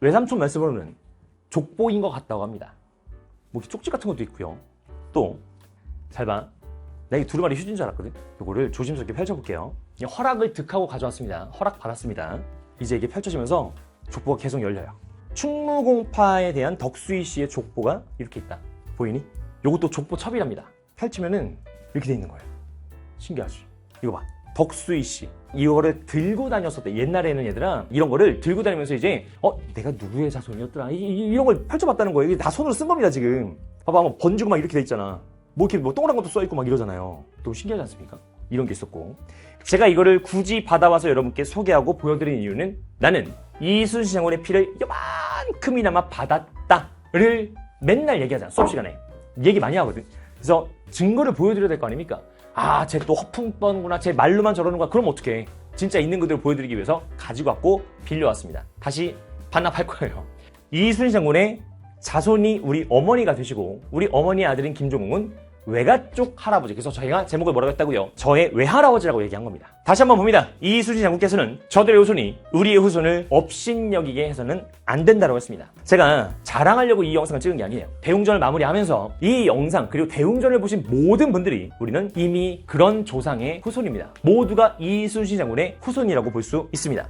외삼촌 말씀으로는 족보인 것 같다고 합니다. 뭐 쪽지 같은 것도 있고요. 또 잘 봐. 내가 이 두루마리 휴지인 줄 알았거든. 이거를 조심스럽게 펼쳐볼게요. 이 허락을 득하고 가져왔습니다. 허락 받았습니다. 이제 이게 펼쳐지면서 족보가 계속 열려요. 충무공파에 대한 덕수이 씨의 족보가 이렇게 있다. 보이니? 요것도 족보 첩이랍니다. 펼치면은 이렇게 돼 있는 거예요. 신기하지? 이거 봐. 덕수이 씨. 이거를 들고 다녔었대. 옛날에는 얘들아, 이런 거를 들고 다니면서 이제, 어, 내가 누구의 자손이었더라. 이, 이, 이런 걸 펼쳐봤다는 거예요. 이게 다 손으로 쓴 겁니다, 지금. 봐봐, 뭐 번지고 막 이렇게 돼 있잖아. 뭐 이렇게 뭐 동그란 것도 써 있고 막 이러잖아요. 너무 신기하지 않습니까? 이런 게 있었고. 제가 이거를 굳이 받아와서 여러분께 소개하고 보여드린 이유는 나는 이순신 장군의 피를 요만큼이나마 받았다를 맨날 얘기하잖아, 수업 시간에. 얘기 많이 하거든. 그래서 증거를 보여드려야 될 거 아닙니까? 아, 쟤 또 허풍 떠는구나. 쟤 말로만 저러는 거야. 그럼 어떡해. 진짜 있는 그대로 보여드리기 위해서 가지고 왔고 빌려왔습니다. 다시 반납할 거예요. 이순신 장군의 자손이 우리 어머니가 되시고 우리 어머니의 아들인 김종웅은 외가 쪽 할아버지. 그래서 저희가 제목을 뭐라고 했다고요? 저의 외할아버지라고 얘기한 겁니다. 다시 한번 봅니다. 이순신 장군께서는 저들의 후손이 우리의 후손을 업신여기게 해서는 안 된다고 했습니다. 제가 자랑하려고 이 영상을 찍은 게 아니에요. 대웅전을 마무리하면서 이 영상 그리고 대웅전을 보신 모든 분들이 우리는 이미 그런 조상의 후손입니다. 모두가 이순신 장군의 후손이라고 볼 수 있습니다.